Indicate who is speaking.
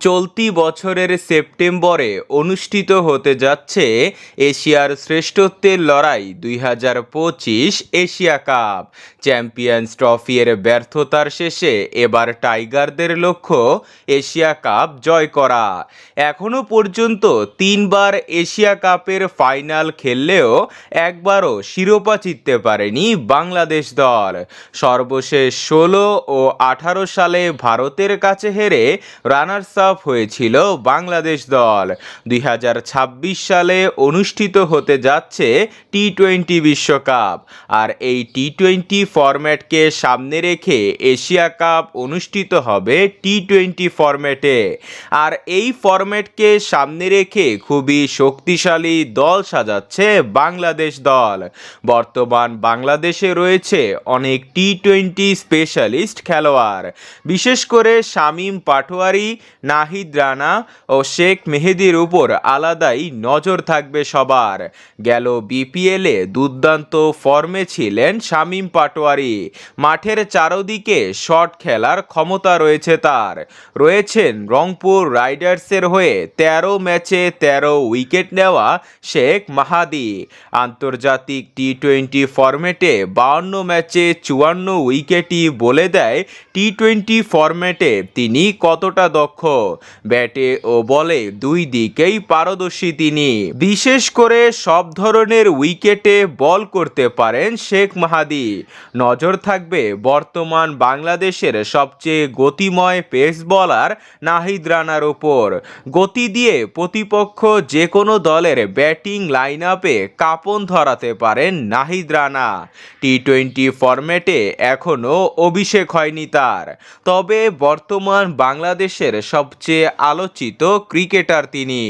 Speaker 1: চলতি বছরের সেপ্টেম্বরে অনুষ্ঠিত হতে যাচ্ছে এশিয়ার শ্রেষ্ঠত্বের লড়াই দুই হাজার পঁচিশ এশিয়া কাপ। চ্যাম্পিয়ন্স ট্রফি এর ব্যর্থতার শেষে এবার টাইগারদের লক্ষ্য এশিয়া কাপ জয় করা। এখনও পর্যন্ত তিনবার এশিয়া কাপের ফাইনাল খেললেও একবারও শিরোপা জিততে পারেনি বাংলাদেশ দল। সর্বশেষ ষোলো ও আঠারো সালে ভারতের কাছে হেরে রানার্স আপ হয়েছিল বাংলাদেশ দল। দুই হাজার ছাব্বিশ সালে অনুষ্ঠিত হতে যাচ্ছে টি টোয়েন্টি বিশ্বকাপ। আর এই টি টোয়েন্টি ফরম্যাটকে সামনে রেখে এশিয়া কাপ অনুষ্ঠিত হবে টি টোয়েন্টি ফরম্যাটে। আর এই ফরম্যাটকে সামনে রেখে খুবই শক্তিশালী দল সাজাচ্ছে বাংলাদেশ দল। বর্তমান বাংলাদেশে রয়েছে অনেক টি টোয়েন্টি স্পেশালিস্ট খেলোয়াড়। বিশেষ করে শামীম পাটোয়ারি নাহিদ রানা ও শেখ মেহেদির উপর আলাদাই নজর থাকবে সবার। গেল বিপিএলে দুর্দান্ত ফর্মে ছিলেন শামীম পাটোয়ারি। মাঠের চারদিকে শট খেলার ক্ষমতা রয়েছে তার। রয়েছেন রংপুর রাইডার্সের হয়ে তেরো ম্যাচে তেরো উইকেট নেওয়া শেখ মাহাদি। আন্তর্জাতিক টি টোয়েন্টি ফরম্যাটে বাউন্ন ম্যাচে চুয়ান্ন উইকেটই বলে দেয় টি টোয়েন্টি ফরম্যাটে তিনি কতটা দক্ষ? ব্যাটে ও বলে দুই দিকেই পারদর্শী তিনি। বিশেষ করে সব ধরনের উইকেটে বল করতে পারেন শেখ মাহাদি। নজর থাকবে বর্তমান বাংলাদেশের সবচেয়ে গতিময় পেস বলার নাহিদ রানার ওপর গতি দিয়ে প্রতিপক্ষ যে কোনো দলের ব্যাটিং লাইন আপে কাপন ধরাতে পারেন নাহিদ রানা। টি টোয়েন্টি ফরম্যাটে এখনও অভিষেক হয়নি তার। তবে বর্তমান বাংলাদেশের সবচেয়ে আলোচিত ক্রিকেটার তিনি।